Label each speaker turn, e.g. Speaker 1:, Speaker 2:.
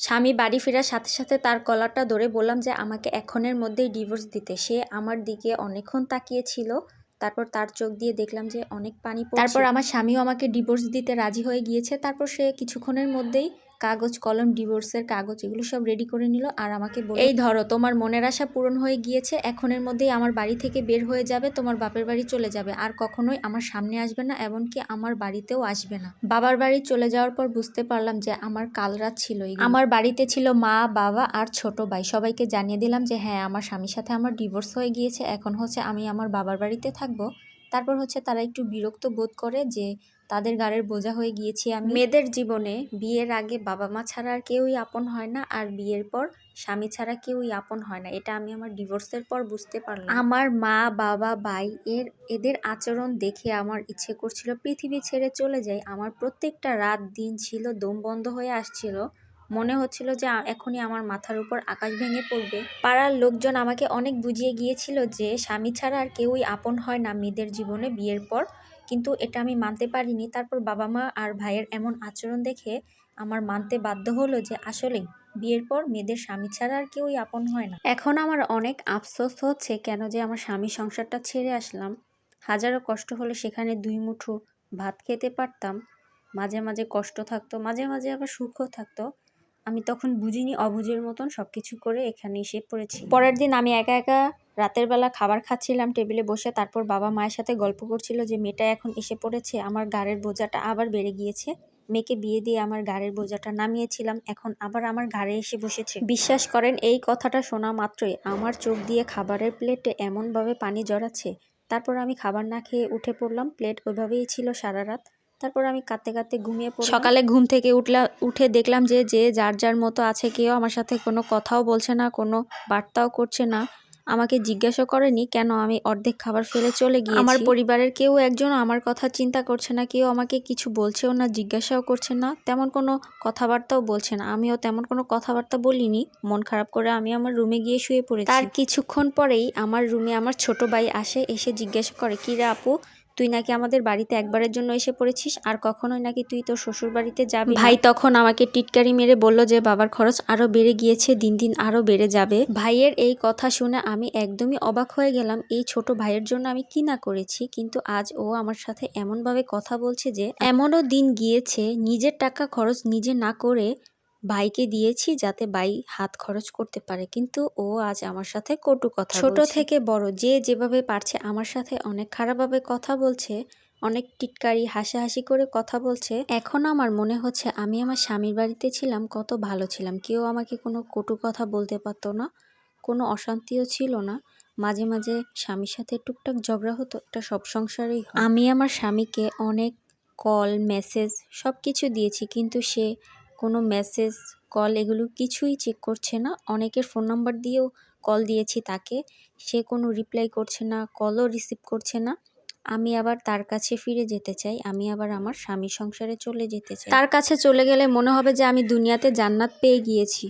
Speaker 1: স্বামী বাড়ি ফেরার সাথে সাথে তার কলারটা ধরে বললাম যে, আমাকে এখনের মধ্যেই ডিভোর্স দিতে। সে আমার দিকে অনেকক্ষণ তাকিয়েছিল। তারপর তার চোখ দিয়ে দেখলাম যে, অনেক পানি তারপর আমার স্বামীও আমাকে ডিভোর্স দিতে রাজি হয়ে গিয়েছে। তারপর সে কিছুক্ষণের মধ্যেই কাগজ, কলম, ডিভোর্সের কাগজ, এগুলো সব রেডি করে নিল আর আমাকে এই ধরো, তোমার মনের আশা পূরণ হয়ে গিয়েছে, এখনের মধ্যেই আমার বাড়ি থেকে বের হয়ে যাবে, তোমার বাপের বাড়ি চলে যাবে, আর কখনোই আমার সামনে আসবে না, এমনকি আমার বাড়িতেও আসবে না। বাবার বাড়ি চলে যাওয়ার পর বুঝতে পারলাম যে আমার কাল রাত ছিল আমার বাড়িতে ছিল মা, বাবা আর ছোট ভাই। সবাইকে জানিয়ে দিলাম যে হ্যাঁ আমার স্বামীর সাথে আমার ডিভোর্স হয়ে গিয়েছে, এখন হচ্ছে আমি আমার বাবার বাড়িতে থাকব। তারপর হচ্ছে তারা একটু বিরক্ত বোধ করে যে তাদের গাড়ের বোঝা হয়ে গিয়েছি আমি। মেয়েদের জীবনে বিয়ের আগে বাবা মা ছাড়া আর কেউই আপন হয় না আর বিয়ের পর স্বামী ছাড়া কেউই আপন হয় না। এটা আমি আমার ডিভোর্সের পর বুঝতে পারলাম। আমার মা বাবা ভাই এর এদের আচরণ দেখে আমার ইচ্ছে করছিল পৃথিবী ছেড়ে চলে যাই। আমার প্রত্যেকটা রাত দিন ছিল দম বন্ধ হয়ে আসছিল। মনে হচ্ছিল যে এখনই আমার মাথার উপর আকাশ ভেঙে পড়বে। পাড়ার লোকজন আমাকে অনেক বুঝিয়ে গিয়েছিল যে স্বামী ছাড়া আর কেউই আপন হয় না মেয়েদের জীবনে বিয়ের পর। কিন্তু এটা আমি মানতে পারিনি। তারপর বাবা মা আর ভাইয়ের এমন আচরণ দেখে আমার মানতে বাধ্য হলো যে আসলেই বিয়ের পর মেয়েদের স্বামী ছাড়া আর কেউই আপন হয় না। এখন আমার অনেক আফসোস হচ্ছে কেন যে আমার স্বামী সংসারটা ছেড়ে আসলাম। হাজারো কষ্ট হলে সেখানে দুই মুঠো ভাত খেতে পারতাম। মাঝে মাঝে কষ্ট থাকতো, মাঝে মাঝে আবার সুখও থাকতো। আমি তখন বুঝিনি অবুঝের মতন সব কিছু করে এখানে এসে পড়েছি। পরের দিন আমি একা একা রাতের বেলা খাবার খাচ্ছিলাম, টেবিলে বসে তারপর বাবা মায়ের সাথে গল্প করছিল যে, মেয়েটা এখন এসে পড়েছে, আমার গাড়ের বোঝাটা আবার বেড়ে গিয়েছে। মেয়েকে বিয়ে দিয়ে আমার গাড়ের বোঝাটা নামিয়েছিলাম, এখন আবার আমার ঘাড়ে এসে বসেছে। বিশ্বাস করেন, এই কথাটা শোনা মাত্রই আমার চোখ দিয়ে খাবারের প্লেটে এমনভাবে পানি জড়াচ্ছে। তারপর আমি খাবার না খেয়ে উঠে পড়লাম, প্লেট ওইভাবেই ছিল সারা রাত। তারপর আমি কাঁদতে কাঁদতে ঘুমিয়ে পড়লাম। সকালে ঘুম থেকে উঠলাম উঠে দেখলাম যে যে যার যার মতো আছে কেউ আমার সাথে কোনো কথাও বলছে না কোনো বার্তাও করছে না। আমাকে জিজ্ঞাসা করেনি কেন আমি অর্ধেক খাবার ফেলে চলে গিয়ে আমার পরিবারের কেউ একজন আমার কথা চিন্তা করছে না কেউ আমাকে কিছু বলছেও না জিজ্ঞাসাও করছে না তেমন কোনো কথাবার্তাও বলছে না। আমিও তেমন কোনো কথাবার্তা বলিনি। মন খারাপ করে আমি আমার রুমে গিয়ে শুয়ে পড়েছি। তার কিছুক্ষণ পরেই আমার রুমে আমার ছোট ভাই আসে এসে জিজ্ঞাসা করে কি রে আপু তুই নাকি আমাদের বাড়িতে একবারের জন্য এসে পড়েছিস? আর কখনোই নাকি তুই তোর শ্বশুর বাড়িতে যাবি ভাই তখন আমাকে টিটকারি মেরে বলল যে বাবার খরচ আরও বেড়ে গিয়েছে দিন দিন আরও বেড়ে যাবে। ভাইয়ের এই কথা শুনে আমি একদমই অবাক হয়ে গেলাম এই ছোট ভাইয়ের জন্য আমি কি না করেছি? কিন্তু আজ ও আমার সাথে এমনভাবে কথা বলছে যে এমনও দিন গিয়েছে নিজের টাকা খরচ নিজে না করে ভাইকে দিয়েছি যাতে ভাই হাত খরচ করতে পারে। কিন্তু ও আজ আমার সাথে কটু কথা ছোট থেকে বড় যে যেভাবে পারছে আমার সাথে অনেক খারাপভাবে কথা বলছে অনেক টিটকারি হাসাহাসি করে কথা বলছে। এখন আমার মনে হচ্ছে আমি আমার স্বামীর বাড়িতে ছিলাম কত ভালো ছিলাম। কেউ আমাকে কোনো কটু কথা বলতে পারতো না কোনো অশান্তিও ছিল না। মাঝে মাঝে স্বামীর সাথে টুকটাক ঝগড়া হতো এটা সব সংসারেই আমি আমার স্বামীকে অনেক কল মেসেজ সব কিছু দিয়েছি কিন্তু সে কোনো মেসেজ কল এগুলো কিছুই চেক করছে না। অনেকের ফোন নাম্বার দিয়েও কল দিয়েছি তাকে। সে কোনো রিপ্লাই করছে না কলও রিসিভ করছে না। আমি আবার তার কাছে ফিরে যেতে চাই। আমি আবার আমার স্বামী সংসারে চলে যেতে চাই। তার কাছে চলে গেলে মনে হবে যে আমি দুনিয়াতে জান্নাত পেয়ে গিয়েছি।